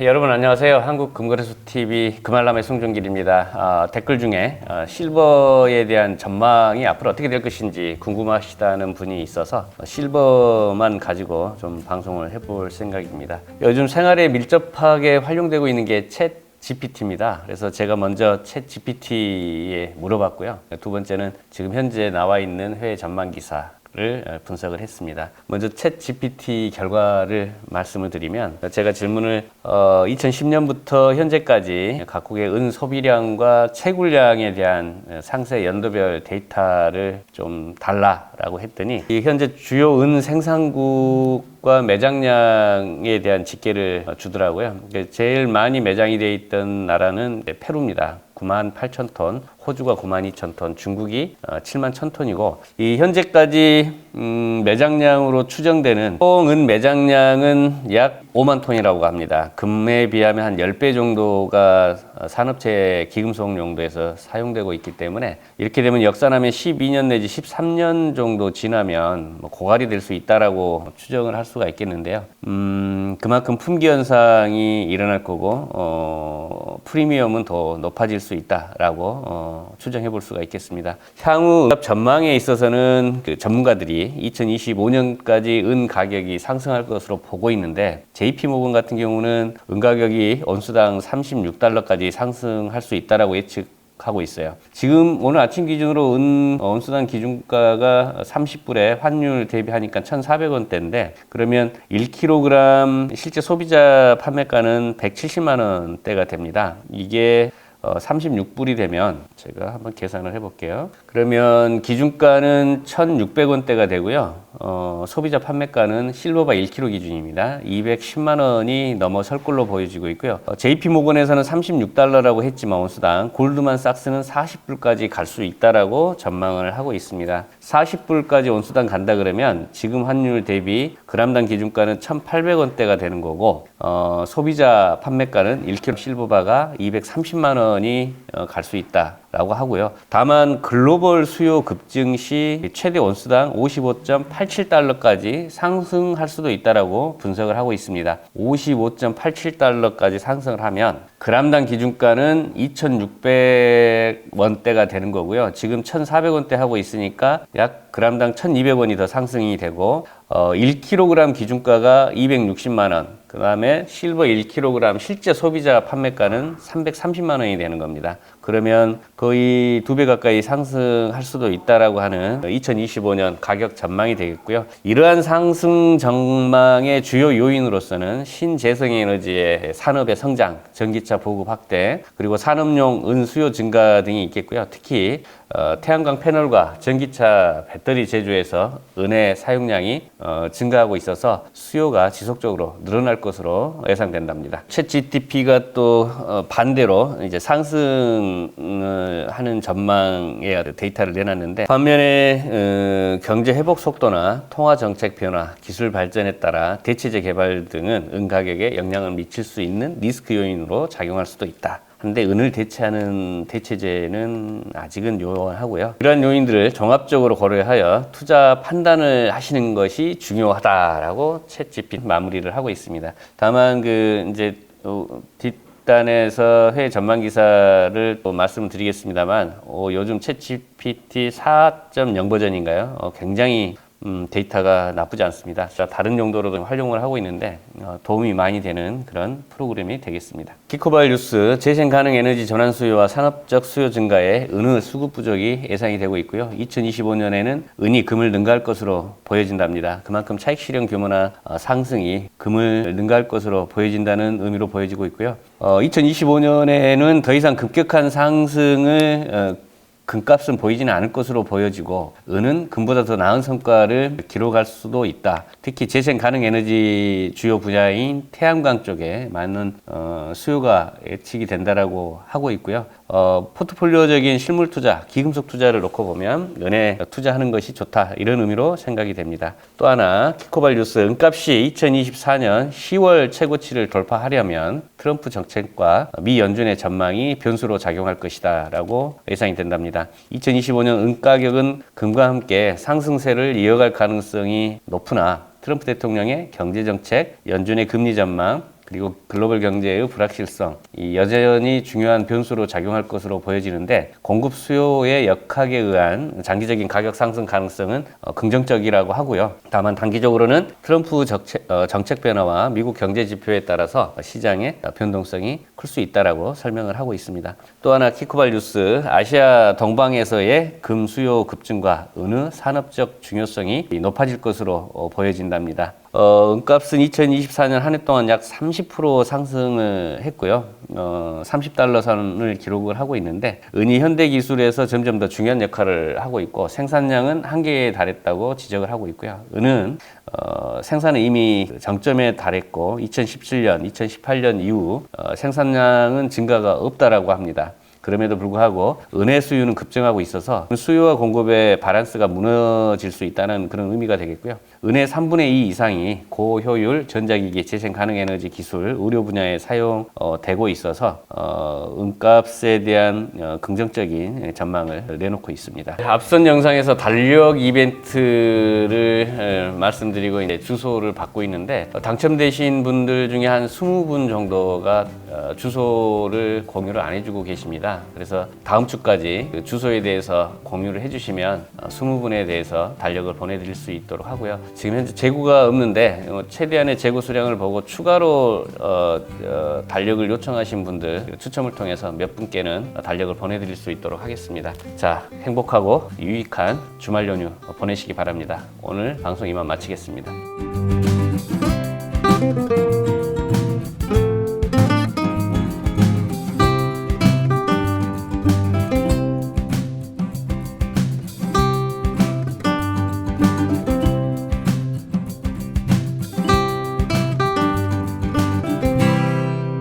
여러분 안녕하세요. 한국금거래소 TV 금알람의 송종길입니다. 아, 댓글 중에 아, 실버에 대한 전망이 앞으로 어떻게 될 것인지 궁금하시다는 분이 있어서 실버만 가지고 좀 방송을 해볼 생각입니다. 요즘 생활에 밀접하게 활용되고 있는 게챗 GPT입니다. 그래서 제가 먼저 챗 GPT에 물어봤고요. 두 번째는 지금 현재 나와 있는 회의 전망 기사. 를 어, 분석을 했습니다. 먼저 챗 GPT 결과를 말씀을 드리면 제가 질문을 어, 2010년부터 현재까지 각국의 은 소비량과 채굴량에 대한 상세 연도별 데이터를 좀 달라라고 했더니 이 현재 주요 은 생산국 과 매장량에 대한 집계를 주더라고요. 제일 많이 매장이 돼 있던 나라는 페루입니다. 9만 8천 톤, 호주가 9만 2천 톤, 중국이 7만 1천 톤이고 이 현재까지 음, 매장량으로 추정되는 총은 매장량은 약 5만 톤이라고 합니다. 금에 비하면 한 10배 정도가 산업체 기금속 용도에서 사용되고 있기 때문에 이렇게 되면 역산하면 12년 내지 13년 정도 지나면 뭐 고갈이 될 수 있다라고 추정을 할 수가 있겠는데요. 음, 그만큼 품귀 현상이 일어날 거고 어, 프리미엄은 더 높아질 수 있다라고 어, 추정해 볼 수가 있겠습니다. 향후 전망에 있어서는 그 전문가들이 2025년까지 은 가격이 상승할 것으로 보고 있는데 JP 모건 같은 경우는 은 가격이 온수당 36달러까지 상승할 수 있다라고 예측 하고 있어요. 지금 오늘 아침 기준으로 은 온수당 기준가가 30불에 환율 대비하니까 1,400원대인데 그러면 1kg 실제 소비자 판매가는 170만 원대가 됩니다. 이게 어, 36불이 되면 제가 한번 계산을 해볼게요. 그러면 기준가는 1,600원대가 되고요. 어, 소비자 판매가는 실버바 1kg 기준입니다. 210만 원이 넘어설 걸로 보여지고 있고요. 어, JP 모건에서는 36달러라고 했지만 온수당 골드만 삭스는 40불까지 갈 수 있다라고 전망을 하고 있습니다. 40불까지 온수당 간다 그러면 지금 환율 대비 그람당 기준가는 1,800원대가 되는 거고 어, 소비자 판매가는 1kg 실버바가 230만 원이 어, 갈수 있다 라고 하고요. 다만 글로벌 수요 급증 시 최대 온수당 55.87달러까지 상승할 수도 있다라고 분석을 하고 있습니다. 55.87달러까지 상승을 하면 그람당 기준가는 2,600원대가 되는 거고요. 지금 1,400원대 하고 있으니까 약 그람당 1,200원이 더 상승이 되고 어, 1kg 기준가가 260만 원, 그 다음에 실버 1kg 실제 소비자 판매가는 330만 원이 되는 겁니다. 그러면 거의 두 배 가까이 상승할 수도 있다라고 하는 2025년 가격 전망이 되겠고요. 이러한 상승 전망의 주요 요인으로서는 신재생 에너지의 산업의 성장, 전기차 보급 확대, 그리고 산업용 은 수요 증가 등이 있겠고요. 특히 어, 태양광 패널과 전기차 배터리 제조에서 은의 사용량이 어, 증가하고 있어서 수요가 지속적으로 늘어날 것으로 예상된답니다. 챗 GTP가 또 어, 반대로 이제 상승을 하는 전망의 데이터를 내놨는데 반면에 어, 경제 회복 속도나 통화 정책 변화, 기술 발전에 따라 대체제 개발 등은 은 가격에 영향을 미칠 수 있는 리스크 요인으로 작용할 수도 있다. 한데 은을 대체하는 대체제는 아직은 요원하고요. 이러한 요인들을 종합적으로 고려하여 투자 판단을 하시는 것이 중요하다라고 챗GPT 마무리를 하고 있습니다. 다만 그 이제 어, 뒷단에서 회의 전망 기사를 또 말씀을 드리겠습니다만 어, 요즘 챗GPT 4.0 버전인가요? 어, 굉장히 음, 데이터가 나쁘지 않습니다. 자, 다른 용도로도 활용을 하고 있는데 어, 도움이 많이 되는 그런 프로그램이 되겠습니다. 기코발 뉴스 재생 가능 에너지 전환 수요와 산업적 수요 증가에 은의 수급 부족이 예상이 되고 있고요. 2025년에는 은이 금을 능가할 것으로 보여진답니다. 그만큼 차익 실현 규모나 어, 상승이 금을 능가할 것으로 보여진다는 의미로 보여지고 있고요. 어, 2025년에는 더 이상 급격한 상승을 어, 금값은 보이지는 않을 것으로 보여지고 은은 금보다 더 나은 성과를 기록할 수도 있다. 특히 재생 가능 에너지 주요 분야인 태양광 쪽에 많은 어, 수요가 예측이 된다라고 하고 있고요. 어, 포트폴리오적인 실물 투자, 기금속 투자를 놓고 보면 은에 투자하는 것이 좋다 이런 의미로 생각이 됩니다. 또 하나 키코발 뉴스 은값이 2024년 10월 최고치를 돌파하려면 트럼프 정책과 미 연준의 전망이 변수로 작용할 것이다라고 예상이 된답니다. 2025년 은 가격은 금과 함께 상승세를 이어갈 가능성이 높으나 트럼프 대통령의 경제 정책, 연준의 금리 전망, 그리고 글로벌 경제의 불확실성 이 여전히 중요한 변수로 작용할 것으로 보여지는데 공급 수요의 역학에 의한 장기적인 가격 상승 가능성은 어, 긍정적이라고 하고요. 다만 단기적으로는 트럼프 정책, 어, 정책 변화와 미국 경제 지표에 따라서 시장의 변동성이 클 수 있다라고 설명을 하고 있습니다. 또 하나 키코발 뉴스 아시아 동방에서의 금 수요 급증과 어느 산업적 중요성이 높아질 것으로 어, 보여진답니다. 어, 은값은 2024년 한 해 동안 약 30% 상승을 했고요. 어, 30달러 선을 기록을 하고 있는데 은이 현대 기술에서 점점 더 중요한 역할을 하고 있고 생산량은 한계에 달했다고 지적을 하고 있고요. 은은 어, 생산은 이미 정점에 달했고 2017년, 2018년 이후 어, 생산량은 증가가 없다라고 합니다. 그럼에도 불구하고 은의 수요는 급증하고 있어서 수요와 공급의 바란스가 무너질 수 있다는 그런 의미가 되겠고요. 은의 3분의 2 이상이 고효율 전자기기, 재생 가능 에너지 기술, 의료 분야에 사용되고 있어서 어, 은값에 대한 어, 긍정적인 전망을 내놓고 있습니다. 앞선 영상에서 달력 이벤트를 에, 말씀드리고 이제 주소를 받고 있는데 어, 당첨되신 분들 중에 한 20분 정도가 어, 주소를 공유를 안 해주고 계십 그래서 다음 주까지 그 주소에 대해서 공유를 해주시면 어, 20분에 대해서 달력을 보내드릴 수 있도록 하고요. 지금 현재 재고가 없는데 어, 최대한의 재고 수량을 보고 추가로 어, 어, 달력을 요청하신 분들 추첨을 통해서 몇 분께는 달력을 보내드릴 수 있도록 하겠습니다. 자, 행복하고 유익한 주말 연휴 보내시기 바랍니다. 오늘 방송 이만 마치겠습니다.